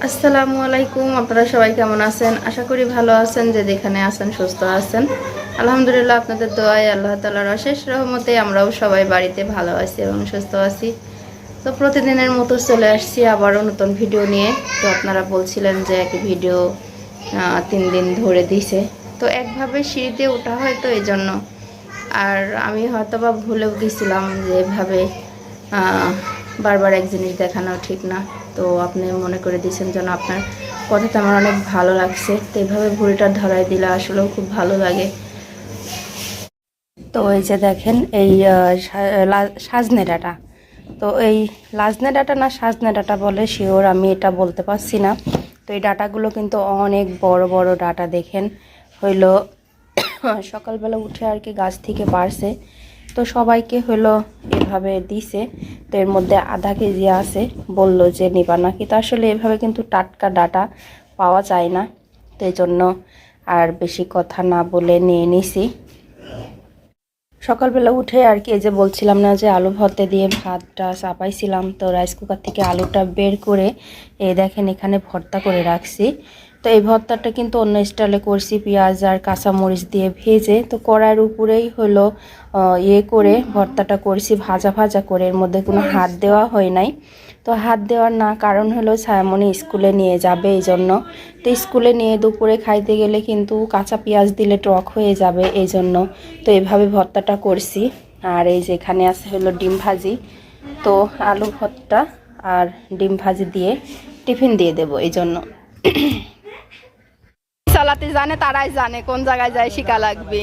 আসসালামু আলাইকুম, আপনারা সবাই কেমন আছেন? আশা করি ভালো আছেন, যে যেখানে আছেন, সুস্থ আছেন। আলহামদুলিল্লাহ, আপনাদের দোয়ায় আল্লাহ তালার অশেষ রহমতে আমরাও সবাই বাড়িতে ভালো আছি এবং সুস্থ আছি। তো প্রতিদিনের মতো চলে আসছি আবারও নতুন ভিডিও নিয়ে। তো আপনারা বলছিলেন যে এক ভিডিও তিন দিন ধরে দিছে। তো একভাবে সিঁড়িতে ওঠা হয় তো এই জন্য আর আমি হয়তো বা ভুলেও গেছিলাম যে এভাবে বারবার এক জিনিস দেখানো ঠিক না। তো আপনি মনে করে দিয়েছেন যেন আপনার কথাটা আমার অনেক ভালো লাগছে। তো এইভাবে ভুড়িটা ধরাই দিলে আসলেও খুব ভালো লাগে। তো এই যে দেখেন, এই সাজনে ডাটা তো এই লাজনে ডাটা না সাজনে ডাটা বলে, শিওর আমি এটা বলতে পারছি না। তো এই ডাটাগুলো কিন্তু অনেক বড় বড় ডাটা। দেখেন, হইল সকালবেলা উঠে আর কি গাছ থেকে পারছে তো সবাইকে হলো এভাবে দিছে। তো এর মধ্যে আধা কেজি আছে। বলল যে, নিবা নাকি তো আসলে এভাবে কিন্তু টাটকা ডাটা পাওয়া যায় না। তো এই জন্য আর বেশি কথা না বলে নিয়ে নিছি। সকালবেলা উঠে আর কি এই যে বলছিলাম না যে, আলু ভর্তা দিয়ে ভাতটা চাপাইছিলাম। তো রাইস কুকার থেকে আলুটা বের করে এই দেখেন এখানে ভর্তা করে রাখছি। তো এই ভর্তাটা কিন্তু অন্য স্টাইলে করছি, পেঁয়াজ আর কাঁচামরিচ দিয়ে ভেজে। তো কড়াইয়ের উপরেই হলো ইয়ে করে ভর্তাটা করছি, ভাজা ভাজা করে। এর মধ্যে কোনো হাত দেওয়া হয় নাই। তো হাত দেওয়ার না কারণ হলো ছায়ামণি স্কুলে নিয়ে যাবে এই জন্য তো স্কুলে নিয়ে দুপুরে খাইতে গেলে কিন্তু কাঁচা পেঁয়াজ দিলে টক হয়ে যাবে এই জন্য তো এভাবে ভর্তাটা করছি। আর এই যেখানে আছে হলো ডিম ভাজি। তো আলু ভর্তা আর ডিম ভাজি দিয়ে টিফিন দিয়ে দেবো এই জন্য চালাতে জানে তারাই জানে কোন জায়গায় যায় শিকা লাগবে।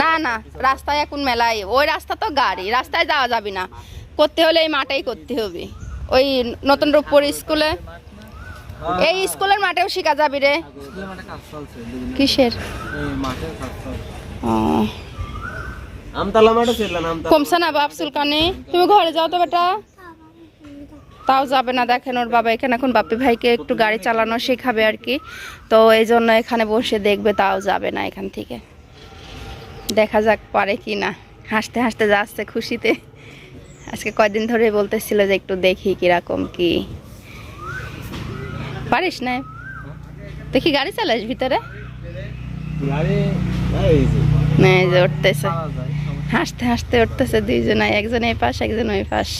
না না রাস্তায় এখন মেলায় ওই রাস্তা তো গাড়ি রাস্তায় যাওয়া যাবে না। করতে হলে এই মাঠেই করতে হবে। ওই নতুন রূপপুর স্কুলে এই স্কুলের মাঠেও শিখা যাবি রে। কিসের? কমছে না বাপ সুলকানি তুমি ঘরে যাও তো বেটা। তাও যাবে না দেখেন ওর বাবা। এখানে এখন বাপি ভাইকে একটু গাড়ি চালানো শেখাবে আর কি। তো এই জন্য এখানে বসে দেখবে তাও যাবে না এখান থেকে। দেখা যাক পারে কি না। হাসতে হাসতে যাচ্ছে খুশিতে। আজকে কয়দিন ধরে বলতেছিল যে একটু দেখি কীরকম কি। পারিস না? দেখি গাড়ি চালাস ভিতরে? উঠতেছে। হাসতে হাসতে উঠতেছে দুইজনে একজন এই পাশ একজন ওই পাশ।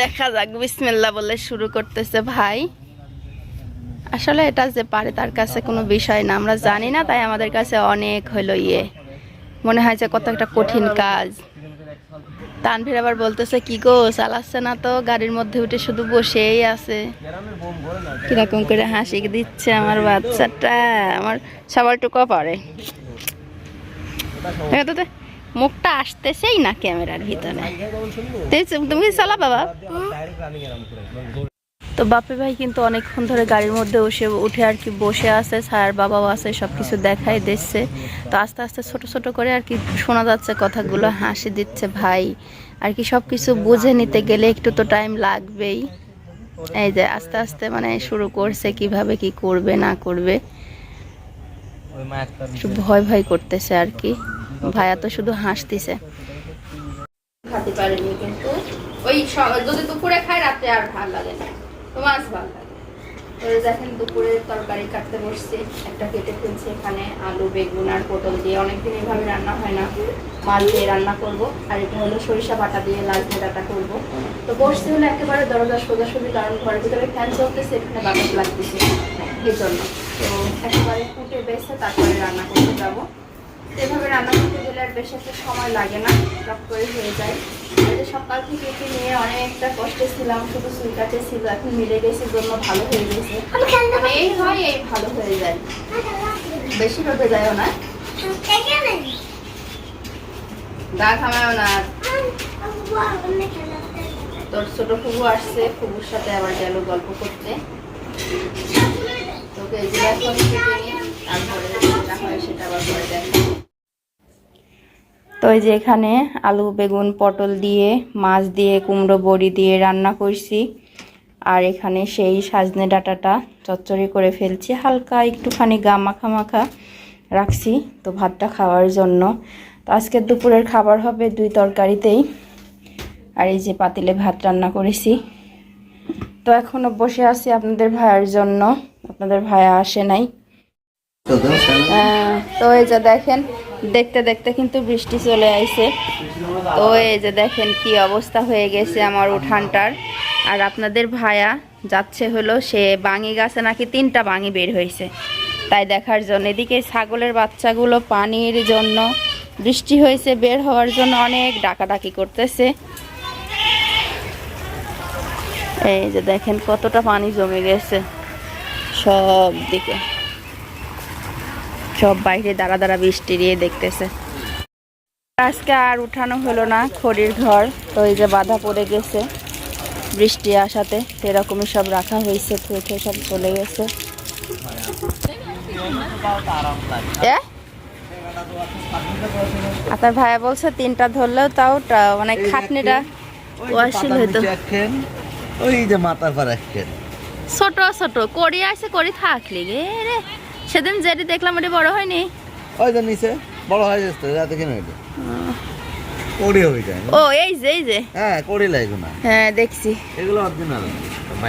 দেখা যাক বিসমিল্লা বলে শুরু করতেছে ভাই। আসলে এটা যে পারে তার কাছে কোনো বিষয় না, আমরা জানি না, তাই আমাদের কাছে অনেক হলো ইয়ে। মনে হয় যে কত একটা কঠিন কাজ। তানভীর আবার বলতেছে, কি গো, চালাচ্ছে না তো, গাড়ির মধ্যে উঠে শুধু বসেই আছে। কীরকম করে হাসি দিচ্ছে আমার বাচ্চাটা, আমার সবার টুকু পারে মুখটা আসতেছেই না ক্যামেরার ভিতরে। তুমি চালা বাবা? তো বাপে ভাই কিন্তু অনেকক্ষণ ধরে গাড়ির মধ্যে বসে, উঠে আর কি বসে আছে ছায়ার বাবাও আছে সব কিছু দেখাই দিচ্ছে। তো আস্তে আস্তে ছোট ছোট করে আর কি শোনা যাচ্ছে কথাগুলো, হাসি দিচ্ছে ভাই। আর কি সব কিছু বুঝে নিতে গেলে একটু তো টাইম লাগবেই। এই যে আস্তে আস্তে মানে শুরু করছে, কীভাবে কি করবে, না করবে। একটু ভয় ভয় করতেছে আর কি। ভাইয়া তো শুধু হাসতেছে। দুপুরে রাতে আর লাগে দেখেন দুপুরে কাটতে একটা এখানে, আলু, বেগুন আর পটল দিয়ে। অনেকদিন এভাবে রান্না হয় না। মাছ দিয়ে রান্না করব। আর সরিষা বাটা দিয়ে লাল তো হলে একেবারে দরজা সোজাসুজি, কারণ ঘরের ভিতরে ফ্যান চলতেছে, এখানে বাতাস লাগতেছে। এই জন্য। তো একেবারে ফুটে বেছে তারপরে রান্না করতে যাব। এভাবে রান্না করতে গেলে আর বেশি একটা সময় লাগে না টক করে হয়ে যায়। সকাল থেকে একে নিয়ে অনেকটা কষ্টে ছিলাম শুধু সুইটাতে ছিল এখন মিলে গেছে জন্য ভালো হয়ে গেছে। মানে এই হয় এই ভালো হয়ে যায়। বেশি রোদে যায়ও না। গা ঘামায়ও না। তোর ছোট ফুবু আসছে ফুবুর সাথে আবার গেল গল্প করতে। তোকে এগুলো এখন তারপরে যেটা হয় সেটা আবার পরে দেখো তো এই যে এখানে আলু বেগুন পটল দিয়ে মাছ দিয়ে কুমড়ো বড়ি দিয়ে রান্না করছি। আর এখানে সেই সাজনে ডাঁটাটা চচ্চড়ি করে ফেলছি। হালকা একটুখানি গা মাখা মাখা রাখছি তো ভাতটা খাওয়ার জন্য। তো আজকের দুপুরের খাবার হবে দুই তরকারিতেই। আর এই যে পাতিলে ভাত রান্না করেছি। তো এখনও বসে আছি আপনাদের ভাইয়ের জন্য। আপনাদের ভাইয়া আসে নাই। তো এই যে দেখেন দেখতে দেখতে কিন্তু বৃষ্টি চলে আইছে। তো এই যে দেখেন কি অবস্থা হয়ে গেছে আমার উঠানটার। আর আপনাদের ভায়া যাচ্ছে হলো, সে বাঙি গাছে নাকি তিনটা বাঙি বের হয়েছে। তাই দেখার জন্য, এদিকে ছাগলের বাচ্চাগুলো পানির জন্য, বৃষ্টি হয়েছে, বের হওয়ার জন্য অনেক ডাকাডাকি করতেছে। এই যে দেখেন কতটা পানি জমে গেছে সব দিকে সব বাইরে দাঁড়া দাঁড়া বৃষ্টি দিয়ে দেখতেছে। আজকে আর উঠানো হলো না খড়ির ঘর তো এই যে বাধা পড়ে গেছে বৃষ্টি আসাতে এরকমই সব রাখা হয়েছে থুয়ে সব চলে গেছে। আপনার ভাইয়া বলছে তিনটা ধরলেও তাও মানে খাটনিটা ওয়াশিল হইতো। ওই যে মাথার পর ছোট ছোট করি আছে করি থাকলি রে। সেদিন যেটি দেখলাম ওটি বড় হয়নি। ওই যে নিচে বড় হয়ে যাচ্ছে রাতে কেন এটা কড়ি হয়ে যায়। ও এই যে এই যে। হ্যাঁ কড়ি লাগবে না। হ্যাঁ দেখছি। এগুলো অরিজিনাল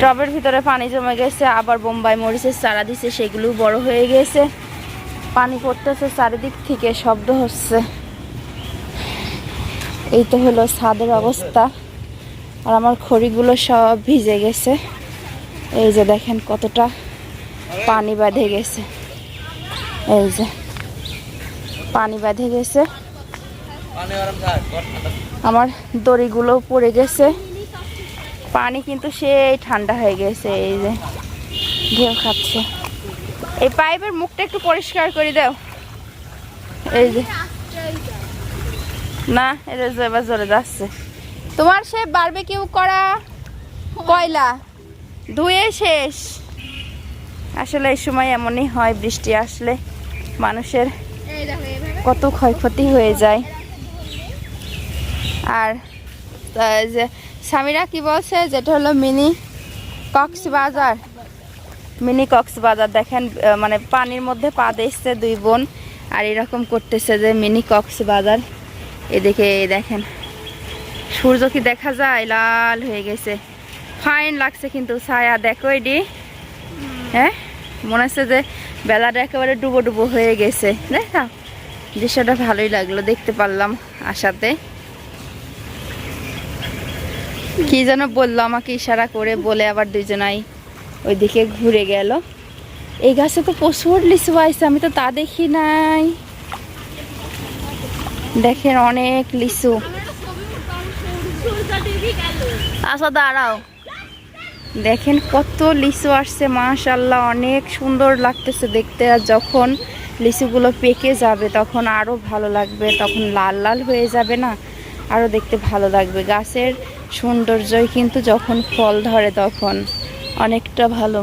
টবের ভিতরে পানি জমে গেছে আবার বোম্বাই মরিচের চারা দিছে সেগুলো বড় হয়ে গেছে। পানি পড়তেছে চারিদিক থেকে শব্দ হচ্ছে। এই তো হলো ছাদের অবস্থা। আর আমার খড়িগুলো সব ভিজে গেছে। এই যে দেখেন কতটা পানি বাঁধে গেছে। এই যে পানি বাঁধে গেছে। আমার দড়িগুলো পড়ে গেছে। পানি কিন্তু সেই ঠান্ডা হয়ে গেছে এই যে ঢেউ খাচ্ছে। এই পাইপের মুখটা একটু পরিষ্কার করে দাও। এই যে। না এটা যে এবার জোরে যাচ্ছে। তোমার সে বারবিকিউ করা কয়লা? ধুয়ে শেষ। আসলে এই সময় এমনই হয় বৃষ্টি আসলে। মানুষের কত ক্ষয়ক্ষতি হয়ে যায়। আর যে স্বামীরা কি বলছে? যেটা হলো মিনি কক্সবাজার। মিনি কক্সবাজার দেখেন মানে পানির মধ্যে পা দিচ্ছে দুই বোন আর এরকম করতেছে যে মিনি কক্সবাজার। এদিকে দেখেন সূর্য কি দেখা যায়? লাল হয়ে গেছে। ফাইন লাগছে কিন্তু ছায়া দেখো এডি। হ্যাঁ? মনে হচ্ছে যে বেলাটা একেবারে ডুবো ডুবো হয়ে গেছে দেখা দৃশ্যটা ভালোই লাগল দেখতে পারলাম আসাতে কি যেন বলল আমাকে ইশারা করে বলে আবার দুজনাই ওইদিকে ঘুরে গেল। এই গাছে তো প্রচুর লিচু আছে আমি তো তা দেখি নাই। দেখেন অনেক লিচু। আচ্ছা দাঁড়াও। দেখেন কত লিচু আসছে মাশাল্লাহ অনেক সুন্দর লাগতেছে দেখতে। আর যখন লিচুগুলো পেকে যাবে, তখন আরও ভালো লাগবে, তখন লাল লাল হয়ে যাবে না? আরও দেখতে ভালো লাগবে। গাছের সৌন্দর্যই কিন্তু যখন ফল ধরে তখন অনেকটা ভালো।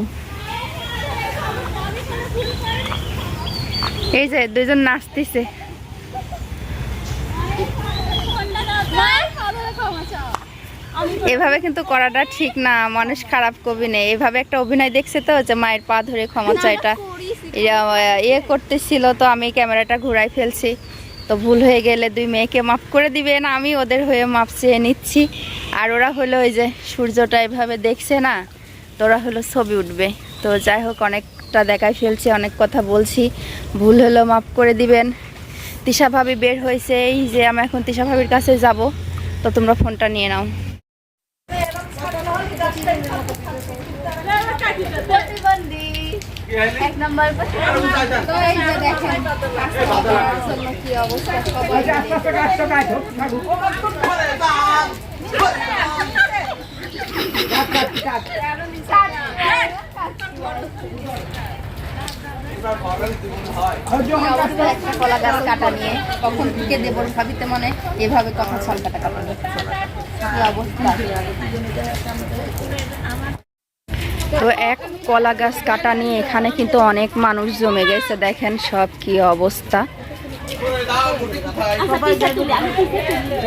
এই যে দুজন নাচতেছে। এভাবে কিন্তু করাটা ঠিক না মানুষ খারাপ কবি নেই। এভাবে একটা অভিনয় দেখছে তো যে মায়ের পা ধরে ক্ষমা চাইটা ইয়ে করতেছিল তো আমি ক্যামেরাটা ঘুরাই ফেলছি। তো ভুল হয়ে গেলে দুই মেয়েকে মাফ করে দিবেন আমি ওদের হয়ে মাপ চেয়ে নিচ্ছি। আর ওরা হলো ওই যে সূর্যটা এভাবে দেখছে না তো ওরা হলো ছবি উঠবে। তো যাই হোক অনেকটা দেখাই ফেলছি অনেক কথা বলছি। ভুল হলো মাফ করে দিবেন। তিশা ভাবি বের হয়েছে এই যে আমি এখন তিশা ভাবির কাছে যাব। তো তোমরা ফোনটা নিয়ে নাও। এক নম্বর তো এই যে দেখেন জন্য কি অবস্থা একটা কলা গাছ কাটা নিয়ে কখন থেকে দেবো ভাবিতে মনে এভাবে কখন ছাল কাটা কাটা কি অবস্থা? তো এক কলা গাছ কাটা নিয়ে এখানে কিন্তু অনেক মানুষ জমে গেছে। দেখেন সব কি অবস্থা।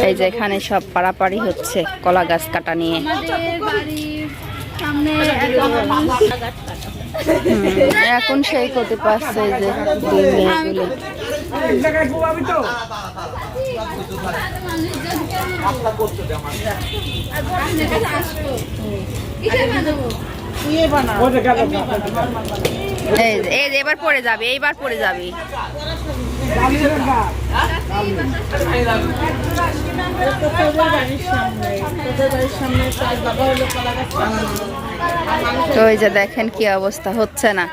এই যে এখানে সব পাড়াপাড়ি হচ্ছে কলা গাছ কাটা নিয়ে। এখন সেই করতে পারছে যে- এই যে এবার পড়ে যাবে এইবার পড়ে যাবে। তো ওই যে দেখেন কি অবস্থা হচ্ছে না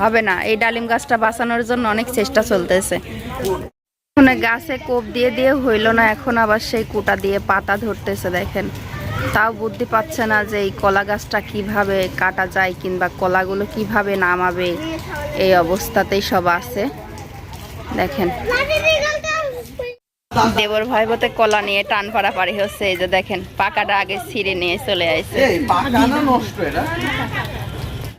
হবে না। এই ডালিম গাছটা বাঁচানোর জন্য অনেক চেষ্টা চলতেছে। গাছে কোপ দিয়ে দিয়ে হইল না এখন আবার সেই কুটা দিয়ে পাতা ধরতেছে দেখেন। তাও বুদ্ধি পাচ্ছে না যে এই কলা গাছটা কীভাবে কাটা যায় কিংবা কলাগুলো কীভাবে নামাবে, এই অবস্থাতেই সব আছে। দেখেন। দেবর ভাই বলতে কলা নিয়ে টান পাড়াপাড়ি হচ্ছে, এই যে দেখেন, পাকাটা আগে ছিঁড়ে নিয়ে চলে আসছে